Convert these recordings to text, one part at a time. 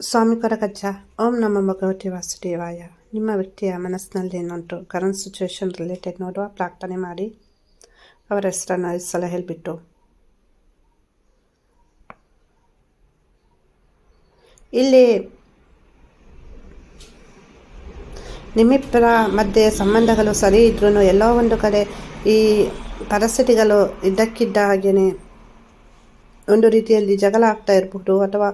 ಸ್ವಾಮಿ ಕೊರಗಜ್ಜ ಓಂ ನಮ್ಮ ಭಗವತಿ ವಾಸುದೇವಾಯ. ನಿಮ್ಮ ವ್ಯಕ್ತಿಯ ಮನಸ್ಸಿನಲ್ಲಿ ಏನುಂಟು? ಕರೆಂಟ್ ಸಿಚುವೇಶನ್ ರಿಲೇಟೆಡ್ ನೋಡುವ ಪ್ರಾರ್ಥನೆ ಮಾಡಿ. ಅವರ ಹೆಸರನ್ನು ಐದು ಸಲ ಹೇಳಿಬಿಟ್ಟು. ಇಲ್ಲಿ ನಿಮ್ಮಿಬ್ಬರ ಮಧ್ಯೆ ಸಂಬಂಧಗಳು ಸರಿ ಇದ್ರೂ ಎಲ್ಲೋ ಒಂದು ಕಡೆ ಈ ಪರಿಸ್ಥಿತಿಗಳು ಇದ್ದಕ್ಕಿದ್ದ ಹಾಗೆಯೇ ಒಂದು ರೀತಿಯಲ್ಲಿ ಜಗಳ ಆಗ್ತಾ ಇರಬಹುದು ಅಥವಾ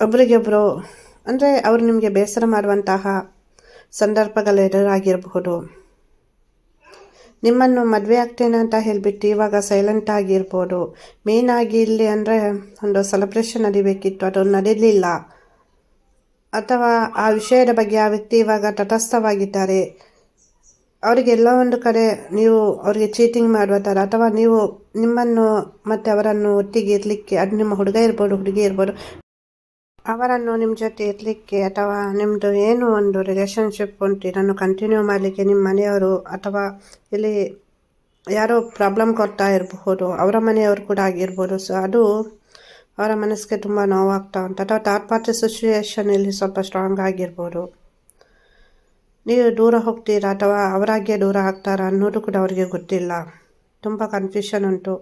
ಒಬ್ರಿಗೊಬ್ಬರು ಅಂದರೆ ಅವರು ನಿಮಗೆ ಬೇಸರ ಮಾಡುವಂತಹ ಸಂದರ್ಭಗಳು ಎದುರಾಗಿರಬಹುದು. ನಿಮ್ಮನ್ನು ಮದುವೆ ಆಗ್ತೇನೆ ಅಂತ ಹೇಳಿಬಿಟ್ಟು ಇವಾಗ ಸೈಲೆಂಟ್ ಆಗಿರ್ಬೋದು. ಮೇನ್ ಆಗಿ ಇಲ್ಲಿ ಅಂದರೆ ಒಂದು ಸೆಲೆಬ್ರೇಷನ್ ನಡಿಬೇಕಿತ್ತು ಅದು ನಡೀಲಿಲ್ಲ. ಅಥವಾ ಆ ವಿಷಯದ ಬಗ್ಗೆ ಆ ವ್ಯಕ್ತಿ ಇವಾಗ ತಟಸ್ಥವಾಗಿದ್ದಾರೆ. ಅವರಿಗೆಲ್ಲ ಒಂದು ಕಡೆ ನೀವು ಅವರಿಗೆ ಚೀಟಿಂಗ್ ಮಾಡುವ ಥರ, ಅಥವಾ ನೀವು ನಿಮ್ಮನ್ನು ಮತ್ತು ಅವರನ್ನು ಒಟ್ಟಿಗೆ ಇರಲಿಕ್ಕೆ ಅದು ನಿಮ್ಮ ಹುಡುಗ ಇರ್ಬೋದು, ಹುಡುಗಿ ಇರ್ಬೋದು ಅವರನ್ನು ನಿಮ್ಮ ಜೊತೆ ಇರಲಿಕ್ಕೆ ಅಥವಾ ನಿಮ್ಮದು ಏನು ಒಂದು ರಿಲೇಷನ್ಶಿಪ್ ಉಂಟು, ಇದನ್ನು ಕಂಟಿನ್ಯೂ ಮಾಡಲಿಕ್ಕೆ ನಿಮ್ಮ ಮನೆಯವರು ಅಥವಾ ಇಲ್ಲಿ ಯಾರೋ ಪ್ರಾಬ್ಲಮ್ ಕೊಡ್ತಾ ಇರಬಹುದು ಅವರ ಮನೆಯವರು ಕೂಡ ಆಗಿರ್ಬೋದು. ಸೊ ಅದು ಅವರ ಮನಸ್ಸಿಗೆ ತುಂಬ ನೋವಾಗ್ತಾ ಉಂಟು. ಅಥವಾ ಥರ್ಡ್ ಪಾರ್ಟಿ ಸಿಚುವೇಶನ್ ಇಲ್ಲಿ ಸ್ವಲ್ಪ ಸ್ಟ್ರಾಂಗ್ ಆಗಿರ್ಬೋದು. ನೀವು ದೂರ ಹೋಗ್ತೀರಾ ಅಥವಾ ಅವರಾಗೆ ದೂರ ಆಗ್ತಾರಾ ಅನ್ನೋದು ಕೂಡ ಅವರಿಗೆ ಗೊತ್ತಿಲ್ಲ. ತುಂಬ ಕನ್ಫ್ಯೂಷನ್ ಉಂಟು.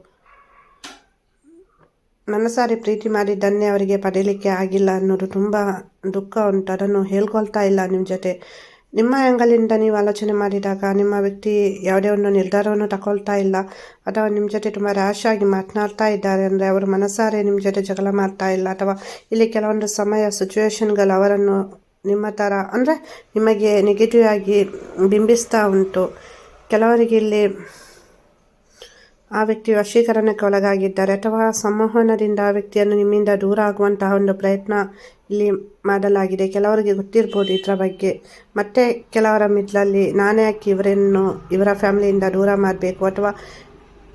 ಮನಸಾರಿ ಪ್ರೀತಿ ಮಾಡಿದ್ದನ್ನೇ ಅವರಿಗೆ ಪಡೀಲಿಕ್ಕೆ ಆಗಿಲ್ಲ ಅನ್ನೋದು ತುಂಬ ದುಃಖ ಉಂಟು. ಅದನ್ನು ಹೇಳ್ಕೊಳ್ತಾ ಇಲ್ಲ ನಿಮ್ಮ ಜೊತೆ. ನಿಮ್ಮ ಆ್ಯಂಗಲಿಂದ ನೀವು ಆಲೋಚನೆ ಮಾಡಿದಾಗ ನಿಮ್ಮ ವ್ಯಕ್ತಿ ಯಾವುದೇ ಒಂದು ನಿರ್ಧಾರವನ್ನು ತಗೊಳ್ತಾ ಇಲ್ಲ. ಅಥವಾ ನಿಮ್ಮ ಜೊತೆ ತುಂಬ ರ್ಯಾಶ್ ಆಗಿ ಮಾತನಾಡ್ತಾ ಇದ್ದಾರೆ ಅಂದರೆ ಅವರು ಮನಸಾರೆ ನಿಮ್ಮ ಜೊತೆ ಜಗಳ ಮಾಡ್ತಾ ಇಲ್ಲ. ಅಥವಾ ಇಲ್ಲಿ ಕೆಲವೊಂದು ಸಮಯ ಸಿಚುವೇಶನ್ಗಳು ಅವರನ್ನು ನಿಮ್ಮ ಥರ ಅಂದರೆ ನಿಮಗೆ ನೆಗೆಟಿವ್ ಆಗಿ ಬಿಂಬಿಸ್ತಾ ಉಂಟು. ಕೆಲವರಿಗೆ ಇಲ್ಲಿ ಆ ವ್ಯಕ್ತಿ ವಶೀಕರಣಕ್ಕೆ ಒಳಗಾಗಿದ್ದಾರೆ ಅಥವಾ ಸಂವಹನದಿಂದ ಆ ವ್ಯಕ್ತಿಯನ್ನು ನಿಮ್ಮಿಂದ ದೂರ ಆಗುವಂತಹ ಒಂದು ಪ್ರಯತ್ನ ಇಲ್ಲಿ ಮಾಡಲಾಗಿದೆ. ಕೆಲವರಿಗೆ ಗೊತ್ತಿರ್ಬೋದು ಇದರ ಬಗ್ಗೆ. ಮತ್ತೆ ಕೆಲವರ ಮಿದ್ಲಲ್ಲಿ ನಾನೇ ಯಾಕೆ ಇವರನ್ನು, ಇವರ ಫ್ಯಾಮಿಲಿಯಿಂದ ದೂರ ಮಾಡಬೇಕು? ಅಥವಾ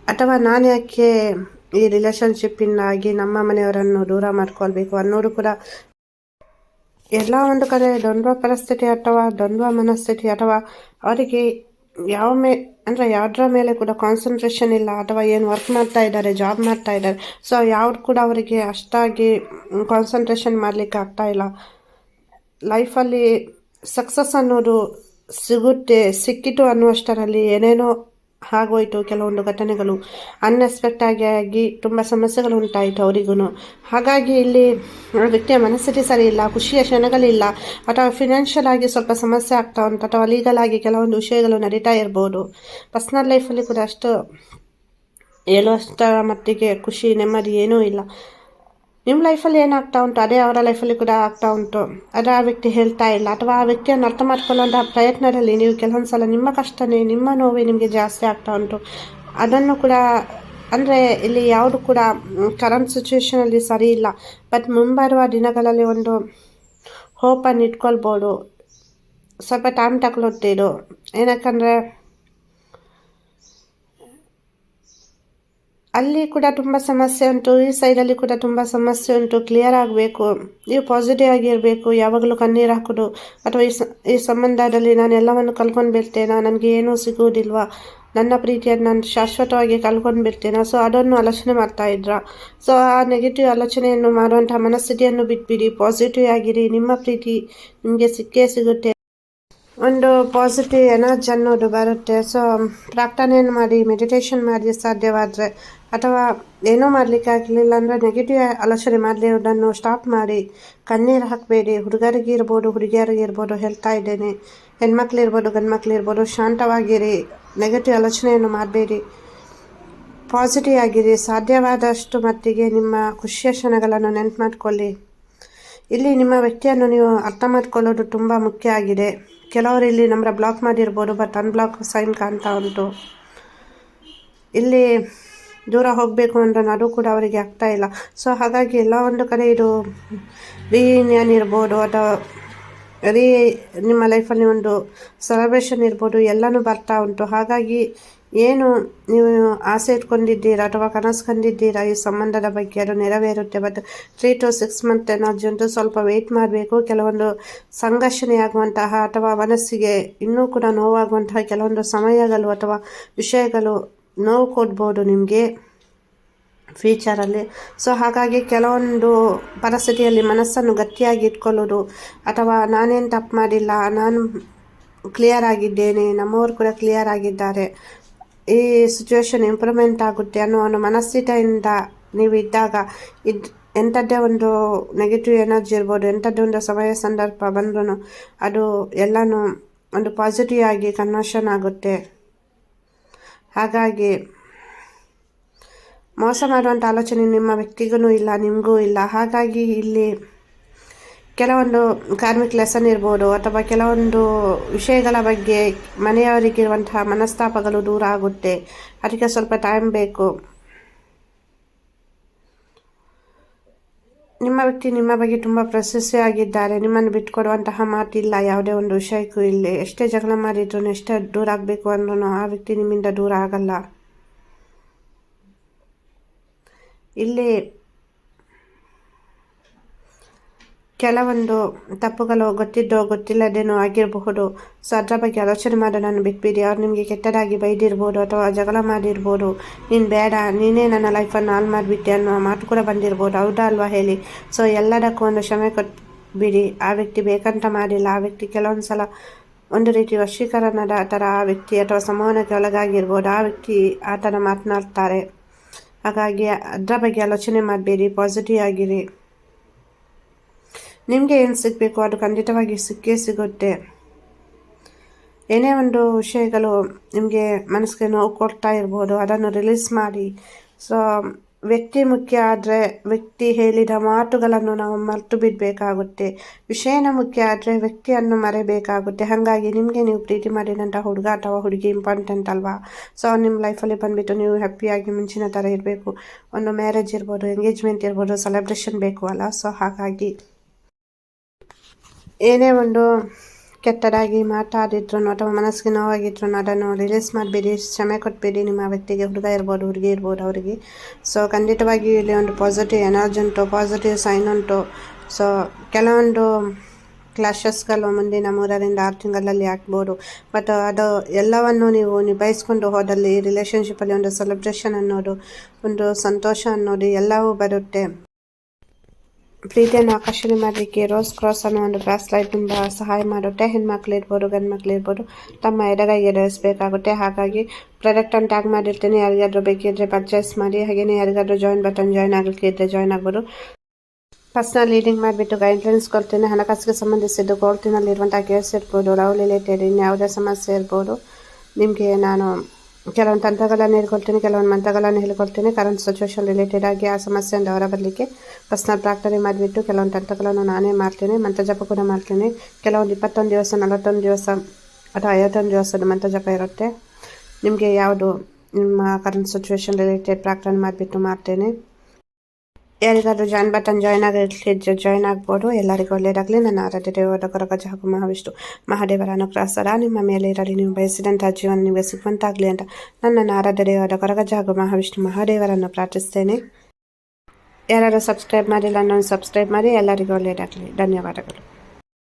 ಅಥವಾ ನಾನೇ ಯಾಕೆ ಈ ರಿಲೇಷನ್ಶಿಪ್ಪಿಂದಾಗಿ ನಮ್ಮ ಮನೆಯವರನ್ನು ದೂರ ಮಾಡ್ಕೊಳ್ಬೇಕು ಅನ್ನೋದು ಕೂಡ ಎಲ್ಲ ಒಂದು ಕಡೆ ದ್ವಂದ್ವ ಪರಿಸ್ಥಿತಿ ಅಥವಾ ದ್ವಂದ್ವ ಮನಸ್ಥಿತಿ ಅಥವಾ ಅವರಿಗೆ ಯಾವ ಅಂದರೆ ಯಾವುದರ ಮೇಲೆ ಕೂಡ ಕಾನ್ಸಂಟ್ರೇಷನ್ ಇಲ್ಲ ಅಥವಾ ಏನು ವರ್ಕ್ ಮಾಡ್ತಾ ಇದ್ದಾರೆ ಜಾಬ್ ಮಾಡ್ತಾ ಇದ್ದಾರೆ. ಸೊ ಯಾವ್ದು ಕೂಡ ಅವರಿಗೆ ಅಷ್ಟಾಗಿ ಕಾನ್ಸಂಟ್ರೇಷನ್ ಮಾಡಲಿಕ್ಕೆ ಆಗ್ತಾ ಇಲ್ಲ. ಲೈಫಲ್ಲಿ ಸಕ್ಸಸ್ ಅನ್ನೋದು ಸಿಗುತ್ತೆ, ಸಿಕ್ಕಿತು ಅನ್ನುವಷ್ಟರಲ್ಲಿ ಏನೇನೋ ಆಗೋಯ್ತು ಕೆಲವೊಂದು ಘಟನೆಗಳು. ಅನ್ಎಕ್ಸ್ಪೆಕ್ಟ್ ಆಗಿ ಆಗಿ ತುಂಬ ಸಮಸ್ಯೆಗಳು ಉಂಟಾಯಿತು ಅವರಿಗೂ ಹಾಗಾಗಿ ಇಲ್ಲಿ ವ್ಯಕ್ತಿಯ ಮನಸ್ಥಿತಿ ಸರಿ ಇಲ್ಲ ಖುಷಿಯ ಕ್ಷಣಗಳಿಲ್ಲ, ಅಥವಾ ಫಿನಾನ್ಷಿಯಲ್ ಆಗಿ ಸ್ವಲ್ಪ ಸಮಸ್ಯೆ ಆಗ್ತಾ ಉಂಟು, ಅಥವಾ ಲೀಗಲ್ ಆಗಿ ಕೆಲವೊಂದು ವಿಷಯಗಳು ನಡೀತಾ ಇರ್ಬೋದು. ಪರ್ಸ್ನಲ್ ಲೈಫಲ್ಲಿ ಕೂಡ ಅಷ್ಟು ಹೇಳುವಷ್ಟರ ಮಟ್ಟಿಗೆ ಖುಷಿ, ನೆಮ್ಮದಿ ಏನೂ ಇಲ್ಲ. ನಿಮ್ಮ ಲೈಫಲ್ಲಿ ಏನಾಗ್ತಾ ಉಂಟು? ಅದೇ ಅವರ ಲೈಫಲ್ಲಿ ಕೂಡ ಆಗ್ತಾ ಉಂಟು. ಅದು ಆ ವ್ಯಕ್ತಿ ಹೇಳ್ತಾ ಇಲ್ಲ. ಅಥವಾ ಆ ವ್ಯಕ್ತಿಯನ್ನು ಅರ್ಥ ಮಾಡ್ಕೊಳ್ಳೋಂಥ ಪ್ರಯತ್ನದಲ್ಲಿ ನೀವು ಕೆಲವೊಂದು ಸಲ ನಿಮ್ಮ ಕಷ್ಟನೇ, ನಿಮ್ಮ ನೋವೇ ನಿಮಗೆ ಜಾಸ್ತಿ ಆಗ್ತಾ ಉಂಟು. ಅದನ್ನು ಕೂಡ, ಅಂದರೆ ಇಲ್ಲಿ ಯಾವುದು ಕೂಡ ಕರೆಂಟ್ ಸಿಚುವೇಷನಲ್ಲಿ ಸರಿ ಇಲ್ಲ. ಬಟ್ ಮುಂಬರುವ ದಿನಗಳಲ್ಲಿ ಒಂದು ಹೋಪನ್ನು ಇಟ್ಕೊಳ್ಬೋದು. ಸ್ವಲ್ಪ ಟೈಮ್ ತಗೊಳ್ತೀರು ಏನಕ್ಕಂದರೆ ಅಲ್ಲಿ ಕೂಡ ತುಂಬ ಸಮಸ್ಯೆ ಉಂಟು, ಈ ಸೈಡಲ್ಲಿ ಕೂಡ ತುಂಬ ಸಮಸ್ಯೆ ಉಂಟು ಕ್ಲಿಯರ್ ಆಗಬೇಕು. ನೀವು ಪಾಸಿಟಿವ್ ಆಗಿರಬೇಕು, ಯಾವಾಗಲೂ ಕಣ್ಣೀರು ಹಾಕೋದು. ಅಥವಾ ಈ ಸ, ಈ ಸಂಬಂಧದಲ್ಲಿ ನಾನು ಎಲ್ಲವನ್ನು ಕಲ್ಕೊಂಡು ಬಿಡ್ತೇನೆ ನನಗೆ ಏನೂ ಸಿಗುವುದಿಲ್ವಾ? ನನ್ನ ಪ್ರೀತಿಯನ್ನು ನಾನು ಶಾಶ್ವತವಾಗಿ ಕಲ್ಕೊಂಡು ಬಿಡ್ತೇನೆ ಸೊ ಅದನ್ನು ಆಲೋಚನೆ ಮಾಡ್ತಾ ಇದ್ರ? ಸೊ ಆ ನೆಗೆಟಿವ್ ಆಲೋಚನೆಯನ್ನು ಮಾಡುವಂಥ ಮನಸ್ಥಿತಿಯನ್ನು ಬಿಟ್ಬಿಡಿ. ಪಾಸಿಟಿವ್ ಆಗಿರಿ, ನಿಮ್ಮ ಪ್ರೀತಿ ನಿಮಗೆ ಸಿಕ್ಕೇ ಸಿಗುತ್ತೆ. ಒಂದು ಪಾಸಿಟಿವ್ ಎನರ್ಜಿ ಅನ್ನೋದು ಬರುತ್ತೆ. ಸೊ ಪ್ರಾರ್ಥನೆಯನ್ನು ಮಾಡಿ ಮೆಡಿಟೇಷನ್ ಮಾಡಿ ಸಾಧ್ಯವಾದರೆ ಅಥವಾ ಏನೂ ಮಾಡಲಿಕ್ಕೆ ಆಗಲಿಲ್ಲ ಅಂದರೆ ನೆಗೆಟಿವ್ ಆಲೋಚನೆ ಮಾಡಲಿರೋದನ್ನು ಸ್ಟಾಪ್ ಮಾಡಿ, ಕಣ್ಣೀರು ಹಾಕಬೇಡಿ, ಹುಡುಗರಿಗೆ ಇರ್ಬೋದು, ಹುಡುಗಿಯರಿಗೆ ಇರ್ಬೋದು, ಹೇಳ್ತಾ ಇದ್ದೇನೆ. ಹೆಣ್ಮಕ್ಳಿರ್ಬೋದು ಗಂಡು ಇರ್ಬೋದು, ಶಾಂತವಾಗಿರಿ ನೆಗೆಟಿವ್ ಆಲೋಚನೆಯನ್ನು ಮಾಡಬೇಡಿ. ಪಾಸಿಟಿವ್ ಆಗಿರಿ, ಸಾಧ್ಯವಾದಷ್ಟು ಮಟ್ಟಿಗೆ ನಿಮ್ಮ ಖುಷಿಯ ಕ್ಷಣಗಳನ್ನು ನೆನಪು ಮಾಡಿಕೊಳ್ಳಿ. ಇಲ್ಲಿ ನಿಮ್ಮ ವ್ಯಕ್ತಿಯನ್ನು ನೀವು ಅರ್ಥ ಮಾಡ್ಕೊಳ್ಳೋದು ತುಂಬ ಮುಖ್ಯ ಆಗಿದೆ. ಕೆಲವರು ಇಲ್ಲಿ ನಮ್ಮ ಬ್ಲಾಕ್ ಮಾಡಿರ್ಬೋದು ಬಟ್ ಅನ್ಬ್ಲಾಕ್ ಸೈನ್ ಕಾಣ್ತಾ ಉಂಟು. ಇಲ್ಲಿ ದೂರ ಹೋಗಬೇಕು ಅಂತ ಅದು ಕೂಡ ಅವರಿಗೆ ಆಗ್ತಾ ಇಲ್ಲ. ಸೊ ಹಾಗಾಗಿ ಎಲ್ಲ ಒಂದು ಕಡೆ ಇದು ರಿಯೂನಿಯನ್ ಇರ್ಬೋದು ಅಥವಾ ರೀ ನಿಮ್ಮ ಲೈಫಲ್ಲಿ ಒಂದು ಸೆಲೆಬ್ರೇಷನ್ ಇರ್ಬೋದು, ಎಲ್ಲನೂ ಬರ್ತಾ ಉಂಟು. ಹಾಗಾಗಿ ಏನು ನೀವು ಆಸೆ ಇಟ್ಕೊಂಡಿದ್ದೀರಾ ಅಥವಾ ಕನಸು ಕಂಡಿದ್ದೀರಾ ಈ ಸಂಬಂಧದ ಬಗ್ಗೆ? ಅದು ನೆರವೇರುತ್ತೆ. But three to six month energy ಉಂಟು, ಸ್ವಲ್ಪ ವೆಯ್ಟ್ ಮಾಡಬೇಕು. ಕೆಲವೊಂದು ಸಂಘರ್ಷಣೆ ಆಗುವಂತಹ ಅಥವಾ ಮನಸ್ಸಿಗೆ ಇನ್ನೂ ಕೂಡ ನೋವಾಗುವಂತಹ ಕೆಲವೊಂದು ಸಮಯಗಳು ಅಥವಾ ವಿಷಯಗಳು ನೋವು ಕೊಡ್ಬೋದು ನಿಮಗೆ ಫ್ಯೂಚರಲ್ಲಿ ಸೊ ಹಾಗಾಗಿ ಕೆಲವೊಂದು ಪರಿಸ್ಥಿತಿಯಲ್ಲಿ ಮನಸ್ಸನ್ನು ಗಟ್ಟಿಯಾಗಿ ಇಟ್ಕೊಳ್ಳೋದು ಅಥವಾ ನಾನೇನು ತಪ್ಪು ಮಾಡಿಲ್ಲ, ನಾನು ಕ್ಲಿಯರ್ ಆಗಿದ್ದೇನೆ, ನಮ್ಮವರು ಕೂಡ ಕ್ಲಿಯರ್ ಆಗಿದ್ದಾರೆ, ಈ ಸಿಚುವೇಶನ್ ಇಂಪ್ರೂವ್ಮೆಂಟ್ ಆಗುತ್ತೆ ಅನ್ನೋ ಒಂದು ಮನಸ್ಥಿತಿಯಿಂದ ನೀವು ಇದ್ದಾಗ ಇದು ಎಂಥದ್ದೇ ಒಂದು ನೆಗೆಟಿವ್ ಎನರ್ಜಿ ಇರ್ಬೋದು, ಎಂಥದ್ದೇ ಒಂದು ಸಮಯ ಸಂದರ್ಭ ಬಂದ್ರೂ ಅದು ಎಲ್ಲನೂ ಒಂದು ಪಾಸಿಟಿವ್ ಆಗಿ ಕನ್ವರ್ಷನ್ ಆಗುತ್ತೆ. ಹಾಗಾಗಿ ಮೋಸ ಮಾಡುವಂಥ ಆಲೋಚನೆ ನಿಮ್ಮ ವ್ಯಕ್ತಿಗೂ ಇಲ್ಲ, ನಿಮಗೂ ಇಲ್ಲ. ಹಾಗಾಗಿ ಇಲ್ಲಿ ಕೆಲವೊಂದು ಕಾರ್ಮಿಕ ಲೆಸನ್ ಇರ್ಬೋದು ಅಥವಾ ಕೆಲವೊಂದು ವಿಷಯಗಳ ಬಗ್ಗೆ ಮನೆಯವರಿಗಿರುವಂತಹ ಮನಸ್ತಾಪಗಳು ದೂರ ಆಗುತ್ತೆ. ಅದಕ್ಕೆ ಸ್ವಲ್ಪ ಟೈಮ್ ಬೇಕು. ನಿಮ್ಮ ವ್ಯಕ್ತಿ ನಿಮ್ಮ ಬಗ್ಗೆ ತುಂಬ ಆಗಿದ್ದಾರೆ. ನಿಮ್ಮನ್ನು ಬಿಟ್ಟುಕೊಡುವಂತಹ ಮಾತಿಲ್ಲ. ಯಾವುದೇ ಒಂದು ವಿಷಯಕ್ಕೂ ಇಲ್ಲಿ ಎಷ್ಟೇ ಜಗಳ ಮಾಡಿದ್ರು ಎಷ್ಟೇ ದೂರ ಆಗಬೇಕು ಅಂದ್ರೂ ಆ ವ್ಯಕ್ತಿ ನಿಮ್ಮಿಂದ ದೂರ ಆಗಲ್ಲ. ಇಲ್ಲಿ ಕೆಲವೊಂದು ತಪ್ಪುಗಳು ಗೊತ್ತಿದ್ದೋ ಗೊತ್ತಿಲ್ಲದೇನೋ ಆಗಿರಬಹುದು. ಸೊ ಅದರ ಬಗ್ಗೆ ಆಲೋಚನೆ ಮಾಡೋದನ್ನು ಬಿಟ್ಬಿಡಿ. ಅವ್ರು ನಿಮಗೆ ಕೆಟ್ಟದಾಗಿ ಬೈದಿರ್ಬೋದು ಅಥವಾ ಜಗಳ ಮಾಡಿರ್ಬೋದು. ನೀನು ಬೇಡ, ನೀನೇ ನನ್ನ ಲೈಫನ್ನು ಹಾಳು ಮಾಡಿಬಿಟ್ಟೆ ಅನ್ನೋ ಮಾತು ಕೂಡ ಬಂದಿರ್ಬೋದು. ಹೌದಾ ಅಲ್ವಾ ಹೇಳಿ? ಸೊ ಎಲ್ಲದಕ್ಕೂ ಒಂದು ಕ್ಷಮೆ ಕೊಟ್ಬಿಡಿ. ಆ ವ್ಯಕ್ತಿ ಬೇಕಂತ ಮಾಡಿಲ್ಲ. ಆ ವ್ಯಕ್ತಿ ಕೆಲವೊಂದು ಸಲ ಒಂದು ರೀತಿ ವಶೀಕರಣದ ಥರ ಆ ವ್ಯಕ್ತಿ ಅಥವಾ ಸಂವಹನಕ್ಕೆ ಒಳಗಾಗಿರ್ಬೋದು. ಆ ವ್ಯಕ್ತಿ ಆ ಥರ ಮಾತನಾಡ್ತಾರೆ ಹಾಗಾಗಿ ಅದರ ಬಗ್ಗೆ ಆಲೋಚನೆ ಮಾಡಬೇಡಿ. ಪಾಸಿಟಿವ್ ಆಗಿರಿ. ನಿಮಗೆ ಏನು ಸಿಗಬೇಕು? ಅದು ಖಂಡಿತವಾಗಿ ಸಿಕ್ಕೇ ಸಿಗುತ್ತೆ. ಏನೇ ಒಂದು ವಿಷಯಗಳು ನಿಮಗೆ ಮನಸ್ಸಿಗೆ ನೋವು ಕೊಡ್ತಾ ಇರ್ಬೋದು, ಅದನ್ನು ರಿಲೀಸ್ ಮಾಡಿ. ಸೊ ವ್ಯಕ್ತಿ ಮುಖ್ಯ ಆದರೆ ವ್ಯಕ್ತಿ ಹೇಳಿದ ಮಾತುಗಳನ್ನು ನಾವು ಮರೆತು ಬಿಡಬೇಕಾಗುತ್ತೆ. ವಿಷಯನ ಮುಖ್ಯ ಆದರೆ ವ್ಯಕ್ತಿಯನ್ನು ಮರೆಯಬೇಕಾಗುತ್ತೆ ಹಾಗಾಗಿ ನಿಮಗೆ ನೀವು ಪ್ರೀತಿ ಮಾಡಿದಂಥ ಹುಡುಗ ಅಥವಾ ಹುಡುಗಿ ಇಂಪಾರ್ಟೆಂಟ್ ಅಲ್ವಾ? ಸೊ ನಿಮ್ಮ ಲೈಫಲ್ಲಿ ಬಂದುಬಿಟ್ಟು ನೀವು ಹ್ಯಾಪಿಯಾಗಿ ಮುಂಚಿನ ಥರ ಇರಬೇಕು. ಒಂದು ಮ್ಯಾರೇಜ್ ಇರ್ಬೋದು ಎಂಗೇಜ್ಮೆಂಟ್ ಇರ್ಬೋದು ಸೆಲೆಬ್ರೇಷನ್ ಬೇಕು ಅಲ್ಲ? ಸೊ ಹಾಗಾಗಿ. ಏನೇ ಒಂದು ಕೆಟ್ಟದಾಗಿ ಮಾತಾಡಿದ್ರು ಅಥವಾ ಮನಸ್ಸಿಗೆ ನೋವಾಗಿದ್ರು ಅದನ್ನು ರಿಲೀಸ್ ಮಾಡಬೇಡಿ, ಕ್ಷಮೆ ಕೊಟ್ಬೇಡಿ. ನಿಮ್ಮ ವ್ಯಕ್ತಿಗೆ ಹುಡುಗ ಇರ್ಬೋದು, ಹುಡುಗಿ ಇರ್ಬೋದು ಅವರಿಗೆ. ಸೊ ಖಂಡಿತವಾಗಿ ಇಲ್ಲಿ ಒಂದು ಪಾಸಿಟಿವ್ ಎನರ್ಜಿ ಉಂಟು ಪಾಸಿಟಿವ್ ಸೈನ್ ಉಂಟು. ಸೊ ಕೆಲವೊಂದು ಕ್ಲಾಶಸ್ಗಳು ಮುಂದಿನ ಮೂರರಿಂದ ಆರು ತಿಂಗಳಲ್ಲಿ ಆಗ್ಬೋದು. ಬಟ್ ಅದು ಎಲ್ಲವನ್ನು ನೀವು ನಿಭಾಯಿಸ್ಕೊಂಡು ಹೋದಲ್ಲಿ ರಿಲೇಷನ್ಶಿಪ್ಪಲ್ಲಿ ಒಂದು ಸೆಲೆಬ್ರೇಷನ್ ಅನ್ನೋದು, ಒಂದು ಸಂತೋಷ ಅನ್ನೋದು ಎಲ್ಲವೂ ಬರುತ್ತೆ. ಪ್ರೀತಿಯನ್ನು ಆಕರ್ಷಣೆ ಮಾಡಲಿಕ್ಕೆ ರೋಸ್ ಕ್ರಾಸ್ ಅನ್ನೋ ಒಂದು ಬ್ರಾಸ್ಲೈಟ್ ತುಂಬ ಸಹಾಯ ಮಾಡುತ್ತೆ ಹೆಣ್ಮಕ್ಳು ಇರ್ಬೋದು, ಗಂಡು ಮಕ್ಳು ಇರ್ಬೋದು, ತಮ್ಮ ಎಡಗೈಗೆ ಧರಿಸಬೇಕಾಗುತ್ತೆ ಹಾಗಾಗಿ ಪ್ರಾಡಕ್ಟನ್ನು ಟ್ಯಾಗ್ ಮಾಡಿರ್ತೀನಿ. ಯಾರಿಗಾದರೂ ಬೇಕಿದ್ರೆ ಪರ್ಚೇಸ್ ಮಾಡಿ. ಹಾಗೆಯೇ ಯಾರಿಗಾದರೂ ಜಾಯಿನ್ ಬಟನ್ ಜಾಯ್ನ್ ಆಗಲಿಕ್ಕೆ ಇದ್ದರೆ ಜಾಯ್ನ್ ಆಗ್ಬೋದು. ಪರ್ಸ್ನಲ್ ಲೀಡಿಂಗ್ ಮಾಡಿಬಿಟ್ಟು ಗೈಡ್ಲೈನ್ಸ್ ಕೊಡ್ತೀನಿ. ಹಣಕಾಸಿಗೆ ಸಂಬಂಧಿಸಿದ್ದು ಕೋರ್ಟಿನಲ್ಲಿರುವಂಥ ಕೇಸ್ ಇರ್ಬೋದು ಲವ್ ರಿಲೇಟೆಡ್ ಇನ್ಯಾವುದೇ ಸಮಸ್ಯೆ ಇರ್ಬೋದು, ನಿಮಗೆ ನಾನು ಕೆಲವೊಂದು ತಂತ್ರಗಳನ್ನು ಹೇಳ್ಕೊಳ್ತೀನಿ, ಕೆಲವೊಂದು ಮಂತ್ರಗಳನ್ನು ಹೇಳ್ಕೊಳ್ತೀನಿ. ಕರೆಂಟ್ ಸಿಚುವೇಶನ್ ರಿಲೇಟೆಡ್ ಆಗಿ ಆ ಸಮಸ್ಯೆಯಿಂದ ಹೊರಬರಲಿಕ್ಕೆ ಪರ್ಸ್ನಲ್ ಪ್ರಾಕ್ಟರಿ ಮಾಡಿಬಿಟ್ಟು ಕೆಲವೊಂದು ತಂತ್ರಗಳನ್ನು ನಾನೇ ಮಾಡ್ತೀನಿ, ಮಂತ್ರ ಜಪ ಕೂಡ ಮಾಡ್ತೀನಿ. ಕೆಲವೊಂದು ಇಪ್ಪತ್ತೊಂದು ದಿವಸ, ನಲವತ್ತೊಂದು ದಿವಸ ಅಥವಾ ಐವತ್ತೊಂದು ದಿವಸದ ಮಂತ್ರ ಜಪ ಇರುತ್ತೆ. ನಿಮಗೆ ಯಾವುದು ನಿಮ್ಮ ಕರೆಂಟ್ ಸಿಚುವೇಶನ್ ರಿಲೇಟೆಡ್ ಪ್ರಾಕ್ಟರಿ ಮಾಡಿಬಿಟ್ಟು ಮಾಡ್ತೇನೆ. ಯಾರಿಗಾದ್ರೂ ಜಾಯಿನ್ ಬಟನ್ ಜಾಯ್ನ್ ಆಗಲಿಕ್ಕೆ ಜಾಯ್ನ್ ಆಗ್ಬೋದು. ಎಲ್ಲರಿಗೂ ಒಳ್ಳೆಯದಾಗಲಿ ನನ್ನ ಆರಾಧ್ಯ ದೇವರ ಕೊರಗಜ ಹಾಗೂ ಮಹಾವಿಷ್ಣು, ಮಹಾದೇವರ ಅನುಗ್ರಹ ನಿಮ್ಮ ಮೇಲೆ ಇರಲಿ. ನೀವು ಬಯಸಿದಂಥ ಜೀವನ ನಿಮಗೆ ಸಿಗುವಂತಾಗಲಿ ಅಂತ ನನ್ನನ್ನು ಆರಾಧ್ಯ ದೇವರ ಕೊರಗಜ ಹಾಗೂ ಮಹಾವಿಷ್ಣು ಮಹಾದೇವರನ್ನು ಪ್ರಾರ್ಥಿಸ್ತೇನೆ. ಯಾರು ಸಬ್ಸ್ಕ್ರೈಬ್ ಮಾಡಿಲ್ಲ ನಾನು ಸಬ್ಸ್ಕ್ರೈಬ್ ಮಾಡಿ. ಎಲ್ಲರಿಗೂ ಒಳ್ಳೆಯದಾಗಲಿ ಧನ್ಯವಾದಗಳು.